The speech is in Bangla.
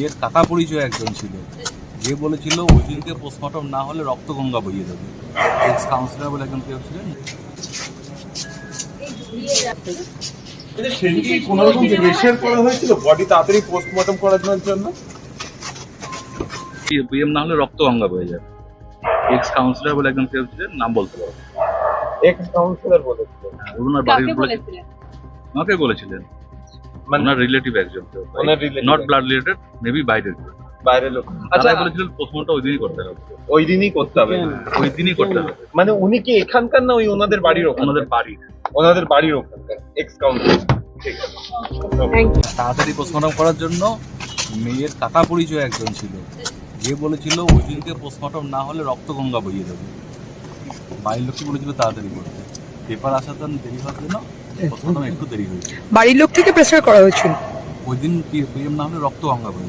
মেয়ের কাকা পরিচয় একজন ছিল। যে বলেছিল ওই দিনকে পোস্টমর্টম না হলে রক্তগঙ্গা বইয়ে দেবে। এক্স কাউন্সিলর বলে একজন কেউ ছিলেন। সেদিকে কোনো রকম প্রেশার করা হয়েছিল বডি তাড়াতাড়ি পোস্টমর্টম করানোর জন্য? না হলে রক্তগঙ্গা বয়ে যাবে। এক্স কাউন্সিলর বলে একজন কেউ ছিলেন নাম বলতে পারব এক্স কাউন্সিলর বলেছিলেন। হ্যাঁ, আমাকে বলেছিলেন? মানে ওনার রিলেটিভ একজন নট ব্লাড রিলেটেড মেবি বাইরের বাইরের লোক। আচ্ছা। বলেছিলেন পোস্টমর্টম ওই দিনই করতে হবে। ওই দিনই করতে হবে। ওই দিনই করতে হবে। মানে উনি কি এখানকার না ওই ওনাদের বাড়ির ওখানে ওনাদের বাড়ি ওনাদের বাড়ির ওখানকার এক্স ঠিক আছে। তাড়াতাড়ি পোস্টমর্টম করার জন্য মেয়ের কাকা পরিচয় একজন ছিল। যে বলেছিল ওই দিনকে পোস্টমর্টম না হলে রক্তগঙ্গা বইয়ে দেবে। বাড়ির লোককে বলেছিল তাড়াতাড়ি করতে পেপার জন্য দেরি হওয়ার জন্য একটু দেরি হয়েছে। বাড়ির লোক থেকে প্রেসার করা হয়েছিল। ওই দিন পিএম না হলে রক্তগঙ্গা বইয়ে